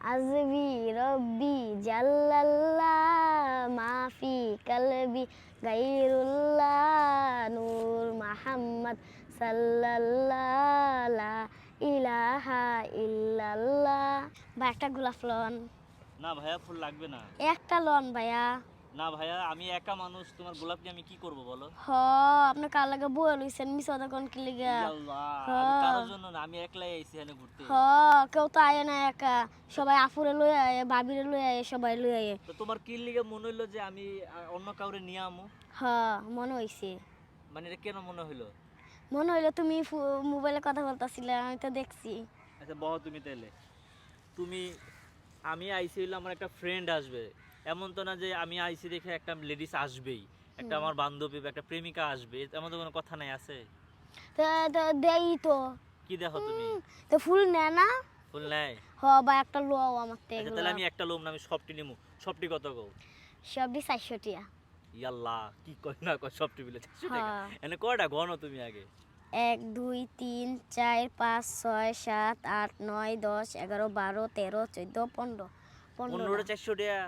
আজবি রব্বি জাল্লাল্লাহ মাফি কলবি গাইরুল্লাহ নূর মাহাম্মদ সাল্লাল্লাহ ইলাহা ইল্লাল্লাহ। ভাই একটা গোলাপ লন। না ভাইয়া ফুল লাগবে না। একটা লন ভাইয়া। না ভাইয়া আমি একা মানুষ তোমার গোলাপ নিয়ে আমি কি করব বলো? হ আপনি কার লাগে বয়ে লইছেন মিস কথা কোন কি লিগা? আল্লাহ হ্যাঁ। কারোর জন্য না আমি একলাই আইছি এখানে ঘুরতে। হ কেউ তো আয় না একা সবাই আফুরে লই আয় ভাবিরে লই আয় সবাই লই আয়। তো তোমার কি লিগে মনে হইল যে আমি অন্য কাউরে নিয়ে আমু? হ মনে হইছে। মানে এটা কেন মনে হইল? মনে হইল তুমি মোবাইলে কথা বলতাছিলে আমি তো দেখছি। আচ্ছা বহ তুমি তাইলে। তুমি আমি আইসি হইলে আমার একটা ফ্রেন্ড আসবে। এমন তো না যে আমি আইসি দেখে একটা লেডিস আসবেই। একটা আমার বান্ধবী বা একটা প্রেমিকা আসবে এমন তো কোনো কথা নাই আছে? দেই তো। কি দেখো তুমি? তো ফুল নে না? ফুল নাই হ বা একটা লো আমার আচ্ছা থেকে তাহলে আমি একটা লোম না আমি সবটি নিমু। সবটি কত গো? সবই চারশো টিয়া ইয়াল্লাহ কি কই না কই সবটি বিলে চারশো টাকা। এনে কয়টা গণ তুমি আগে? এক দুই তিন চার পাঁচ ছয় সাত আট নয় দশ এগারো বারো তেরো চোদ্দ পনেরো। পনেরোটা পনেরো চারশো টাকা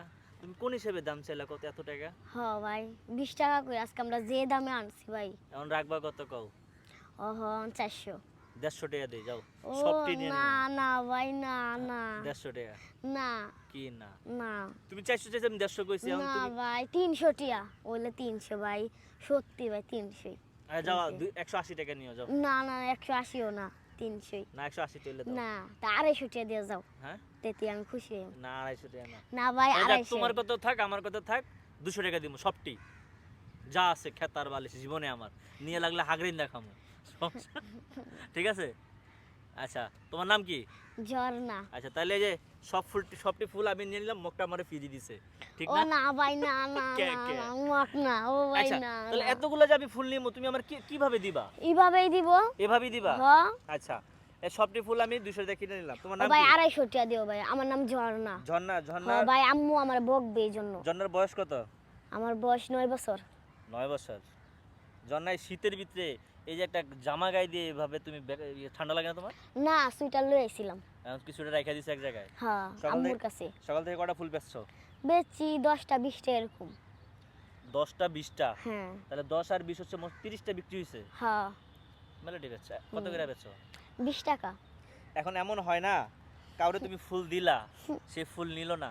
তুমি কোন হিসেবে দাম চাইলা কত? এত টাকা? হ ভাই বিশ টাকা করে আজকে আমরা যে দামে আনছি ভাই। এখন রাখবা কত কও? ওহ চারশো। দেড়শো টাকা দিয়ে যাও। সবটি নিয়ে না না ভাই না না। দেড়শো টাকা। না। কি না? না। তুমি চারশো চাইছে আমি দেড়শো কইছি না ভাই তিনশো টিয়া ওইলে তিনশো ভাই সত্যি ভাই তিনশোই। আরে যাও একশো আশি টাকা নিয়ে যাও। না না একশো আশিও না। তিনশোই। না একশো আশি টাকা না তা আড়াইশো টিয়া দিয়ে যাও। হ্যাঁ? তেতে আমি খুশি হই না আড়াইশো টাকা না। না ভাই আড়াইশো। তোমার কত থাক আমার কত থাক দুশো টাকা দিব সবটি। যা আছে খেতার বালিশ জীবনে আমার। নিয়ে লাগলে হাগরিন দেখামো? ঠিক আছে? আচ্ছা তোমার নাম কি? ঝর্ণা। আচ্ছা তাহলে যে সব ফুল সবটি ফুল আমি নিয়ে নিলাম মুখটা আমার ফিরি দিছে। ঠিক না? না ভাই না না না? না মক না ও ভাই আচ্ছা না তাহলে এতগুলো যে আমি ফুল নিবো তুমি আমার কি কীভাবে দিবা? এইভাবেই দিব। এভাবেই দিবা? হ। আচ্ছা এই সবটি ফুল আমি দুশো টাকা কিনে নিলাম। তোমার নাম ভাই কি? আড়াইশো টিয়া দিও ভাই আমার নাম ঝর্ণা। ঝর্ণা ঝর্ণা? ভাই আম্মু আমার বকবে এই জন্য। ঝর্ণার বয়স কত? আমার বয়স নয় বছর। নয় বছর। ঝর্ণায় শীতের ভিতরে এই যে একটা জামা গায়ে দিয়ে এভাবে তুমি ইয়ে ঠান্ডা লাগে না তোমার? না সুইটার লই আইছিলাম। এখন কিছুটা রেখে দিছে এক জায়গায়? হ্যাঁ আম্মুর কাছে। সকাল থেকে কটা ফুল বেচছো? বেচছি দশটা বিশটা এরকম। দশটা বিশটা? হ্যাঁ। তাহলে দশ আর বিশ হচ্ছে মোট তিরিশটা বিক্রি হয়েছে হ্যাঁ। ঠিক আছে কত করে বেচছো বিশ টাকা। এখন এমন হয় না কাউরে তুমি ফুল দিলা সে ফুল নিল না।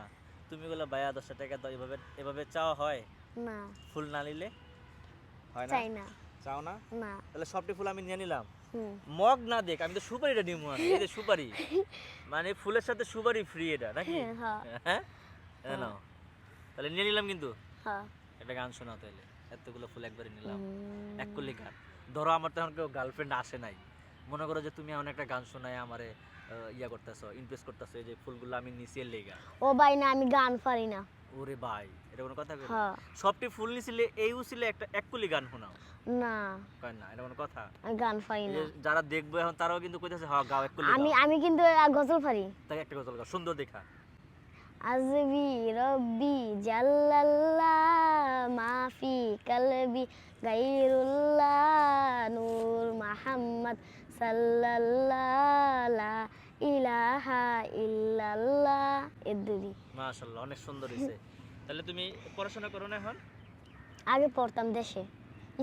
তুমি বলে ভাইয়া দশটা টাকা দাও। এভাবে এভাবে চাওয়া হয়? না। ফুল না নিলে? হয় না? চাই না। চাও না? না। তাহলে সবটি ফুল আমি নিয়ে নিলাম। মগ না দেখ আমি তো সুপারিটা নিবো আমি এই যে সুপারি। মানে ফুলের সাথে সুপারি ফ্রি এটা নাকি? হ্যাঁ হ্যাঁ। নাও। তাহলে নিয়ে নিলাম কিন্তু। হ্যাঁ। একটা গান শোনাও তাহলে এতগুলো ফুল একবারে নিলাম। এক গান। ধরো আমার তো এখন কেউ গার্লফ্রেন্ড আসে নাই। মনে করো যে তুমি এমন একটা গান শোনায় আমারে ইয়া করতেছো ইমপ্রেস করতেছো এই যে ফুলগুলো আমি নিচে লেগা। ও ভাই না আমি গান পারি না। ওরে ভাই এটা কোনো কথা হ্যাঁ। সবটি ফুল নিছিলে এই উছিলে একটা এক কুলি গান শোনাও। না। কয় না এটা কোনো কথা? আমি গান পারি না। যারা দেখব এখন তারাও কিন্তু কইতেছে হ্যাঁ গাও এক আমি আমি কিন্তু গজল পারি। তাকে একটা গজল গাও সুন্দর দেখা। আজবি রব্বি জাল্লাল্লাহ মাফি কলবি গাইরুল্লাহ নূর মাহাম্মদ সাল্লাল্লাহ ইলাহা ইল্লাল্লাহ এদুরি মাশাআল্লাহ অনেক সুন্দর হইছে। তাহলে তুমি পড়াশোনা করো না এখন? আগে পড়তাম দেশে।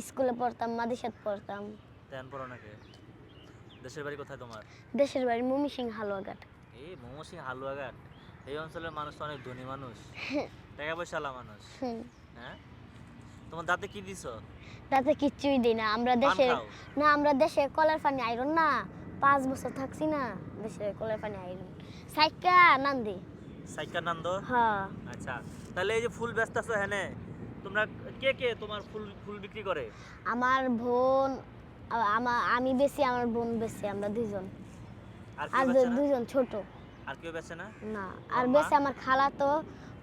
স্কুলে পড়তাম মাদ্রাসাত পড়তাম। তেন পড়ো নাকি? দেশের বাড়ি কোথায় তোমার? দেশের বাড়ি মমি সিং হালুয়াঘাট। এই মোমোসি হালুয়াঘাট? এই অঞ্চলের মানুষ তো অনেক ধনী মানুষ। টাকা পয়সালা মানুষ হ্যাঁ? তোমার দাঁতে কি দিছো? তাতে কিচ্ছুই দিই না। আমরা দেশে না আমরা দেশে কলার পানি আইরন না। পাঁচ বছর থাকছি না দেশে কলার পানি আইরন সাইকা নান্দি। সাইকা নন্দ? হ্যাঁ। আচ্ছা। তাহলে এই যে ফুল ব্যস্ত আছো হ্যাঁ তোমরা কে কে তোমার ফুল ফুল বিক্রি করে? আমার বোন আ- আমা- বেশি আমার বোন বেশি আমরা দুজন আর দুজন ছোট। আর কেউ বেচে না? না আর? বেশি আমার খালা তো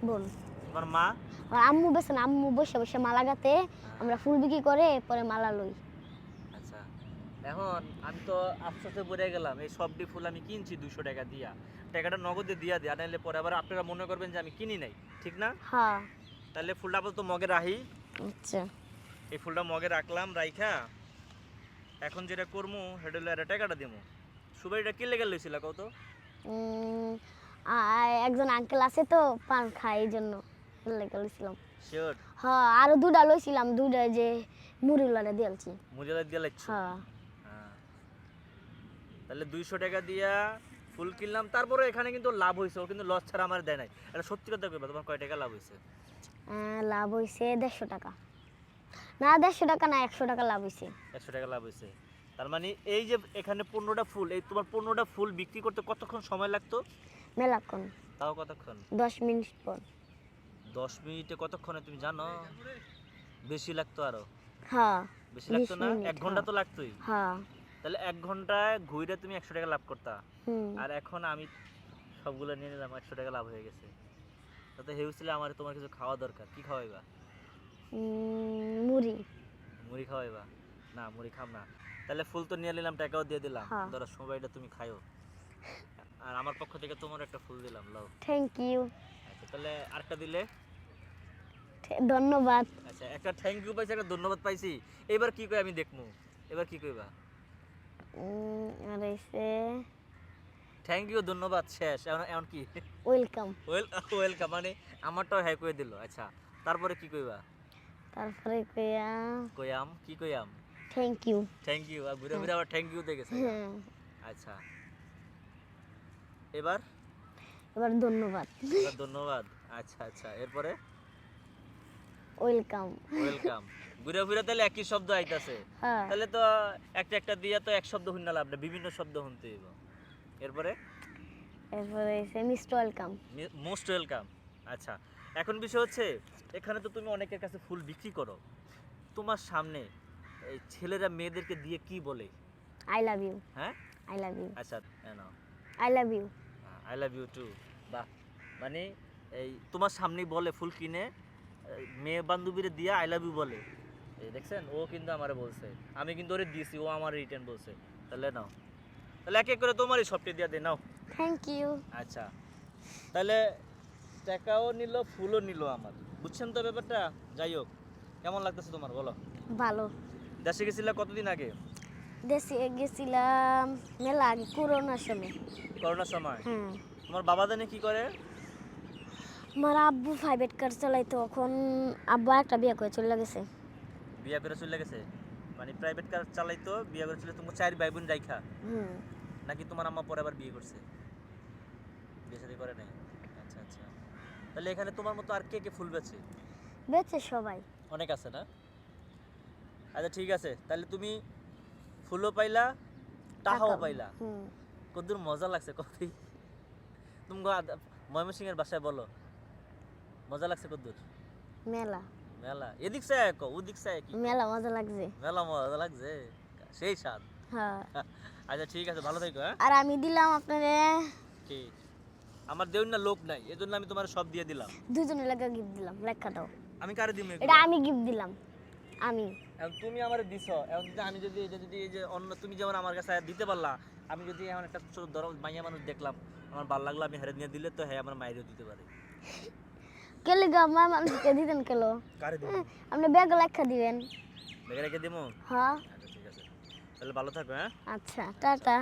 বোন। তোমার মা? আর আম্মু বেশি না আম্মু বসে বসে মালা গাতে আমরা ফুল বিক্রি করে পরে মালা লই। আচ্ছা এখন আমি তো আফসোসে পড়ে গেলাম এই সবটি ফুল আমি কিনছি দুশো টাকা দিয়া। টাকাটা নগদে দিয়া দিয়া নাইলে পরে আবার আপনারা মনে করবেন যে আমি কিনি নাই ঠিক না? হ্যাঁ। তাহলে ফুলটা আপাতত মগে রাহি আচ্ছা। এই ফুলটা মগে রাখলাম রাইখা। এখন যেটা করব সেটা হলো একটা টাকাটা দিমু। সুবাইটা কি লেগে লইছিল কত আর একজন আঙ্কেল আছে তো পান খায় এই জন্য লেগে লইছিলাম। শিওর হ্যাঁ আরও দুটা লইছিলাম দুটা যে মুড়িওয়ালা দিয়েছি মুজালা দিয়ে লাগছো হ্যাঁ। হ্যাঁ। তাহলে দুইশো টাকা দিয়া ফুল কিনলাম তারপরে এখানে কিন্তু লাভ হয়েছে ও কিন্তু লস ছাড়া আমার দেয় নাই। এটা সত্যি কথা কইবা তোমার কয় টাকা লাভ হয়েছে লাভ হয়েছে দেড়শো টাকা। না দেড়শো টাকা না একশো টাকা লাভ হয়েছে একশো টাকা লাভ হয়েছে তার মানে এই যে এখানে পনেরোটা ফুল এই তোমার পনেরোটা ফুল বিক্রি করতে কতক্ষণ সময় লাগতো? মেলাক্ষণ। তাও কতক্ষণ? দশ মিনিট পর। দশ মিনিটে কতক্ষণে তুমি জানো? বেশি লাগতো আরও? হ্যাঁ বেশি লাগতো না? এক ঘণ্টা হ্যাঁ। তো লাগতোই। হ্যাঁ। তাহলে এক ঘন্টায় ঘুরে তুমি একশো টাকা লাভ করতা। আর এখন আমি সবগুলো নিয়ে নিলাম একশো টাকা লাভ হয়ে গেছে। তাতে হেউছিলে আমার তোমার কিছু খাওয়া দরকার কি খাওয়াইবা? মুড়ি। মুড়ি খাওয়াইবা? না মুড়ি খাম না। তাহলে ফুল তো নিয়ে নিলাম টাকাও দিয়ে দিলাম। হ্যাঁ। ধরো সময়টা তুমি খাইও। আর আমার পক্ষ থেকে তোমার একটা ফুল দিলাম লাও। থ্যাংক ইউ আচ্ছা তাহলে আরেকটা দিলে? ধন্যবাদ। আচ্ছা একটা থ্যাংক ইউ পাইছি একটা ধন্যবাদ পাইছি। এবার কি কই আমি দেখমু? এবার কি কইবা? আর এসে থ্যাংক ইউ ধন্যবাদ শেষ। এখন এখন কি? ওয়েলকাম ওয়েল ওয়েলকাম মানে আমারটাও হ্যাঁ কই দিল। আচ্ছা তারপরে কি কইবা? তারপরে কইয়া কইয়াম কি কইয়াম? থ্যাংক ইউ থ্যাংক ইউ আর ঘুরে ঘুরে আবার থ্যাংক ইউ দেখেছে আচ্ছা। এবার? এবার ধন্যবাদ। ধন্যবাদ। আচ্ছা আচ্ছা এরপরে? ওয়েলকাম ওয়েলকাম ঘুরে ফিরে তাহলে একই শব্দ আইতাছে। হ্যাঁ। তাহলে তো একটা একটা দিয়া তো এক শব্দ শুননা লাভ না বিভিন্ন শব্দ শুনতে হইব। এরপরে? এরপরে এসে মিস্টার ওয়েলকাম মোস্ট ওয়েলকাম আচ্ছা এখন বিষয় হচ্ছে এখানে তো তুমি অনেকের কাছে ফুল বিক্রি করো। তোমার সামনে এই ছেলেরা মেয়েদেরকে দিয়ে কি বলে? আই লাভ ইউ হ্যাঁ? আই লাভ ইউ আচ্ছা নাও। I love you I love you too বাহ মানে এই তোমার সামনেই বলে ফুল কিনে মেয়ে বান্ধবীরে দিয়ে আই লাভ ইউ বলে। এই দেখছেন? ও কিন্তু আমারে বলছে। আমি কিন্তু ওরে দিয়েছি ও আমার রিটার্ন বলছে। তাহলে নাও। তাহলে এক এক করে তোমারই সবটি দিয়ে দে নাও। থ্যাংক ইউ আচ্ছা। তাহলে টাকাও নিল ফুলও নিল আমার। বুঝছেন তো ব্যাপারটা? যাই হোক কেমন লাগতেছে তোমার বলো? ভালো। দেশে গেছিলে কতদিন আগে? দেশে গেছিলাম মেলা আগে করোনার সময়। করোনার সময়? হ্যাঁ তোমার বাবা জানে কি করে? আমার আব্বু প্রাইভেট কার চালাইতো এখন আব্বা একটা বিয়ে করে চলে গেছে। বিয়ে করে চলে গেছে। মানে প্রাইভেট কার চালাইতো বিয়ে করে চলে তোমার চার ভাই বোন রাইখা। নাকি তোমার আম্মা পরে আবার বিয়ে করছে? বিয়ে শাদী করে নাই? আচ্ছা আচ্ছা। তাহলে এখানে তোমার মতো আর কে কে ফুল বেছে? বেঁচে সবাই। অনেক আছে না? আচ্ছা ঠিক আছে। তাহলে তুমি ফুলও পাইলা টাকাও। পাইলা। কতদূর মজা লাগছে কফি তুমি ময়মনসিং এর বাসায় বলো। মজা লাগছে কতদূর? মেলা। মেলা। এদিক সে এক ওদিক সে মেলা মজা লাগছে। মেলা মজা লাগছে? সেই স্বাদ। হ্যাঁ। আচ্ছা ঠিক আছে ভালো থেকো হ্যাঁ? আর আমি দিলাম আপনারে। ঠিক। আমার দেউন না লোক নাই এজন্য আমি তোমার সব দিয়ে দিলাম। দুজনে গিফট দিলাম লেখা দাও। আমি কারে দিব এটা আমি গিফট দিলাম আমি। এখন তুমি আমার দিছ এখন যদি আমি যদি এটা যদি এই যে অন্য তুমি যেমন আমার কাছে দিতে পারলা আমি যদি এখন একটা ছোট ধরো মাইয়া মানুষ দেখলাম আমার ভালো লাগল আমি হেরে নিয়ে দিলে তো হ্যাঁ আমার মায়েরও দিতে পারে। কেলে গা মা মানুষকে দিতেন কেলো? কারে দিব? আপনি ব্যাগ লেখা দিবেন। ব্যাগ রেখে দিমু? হ্যাঁ। আচ্ছা ঠিক আছে। তাহলে ভালো থাকো হ্যাঁ? আচ্ছা টাটা।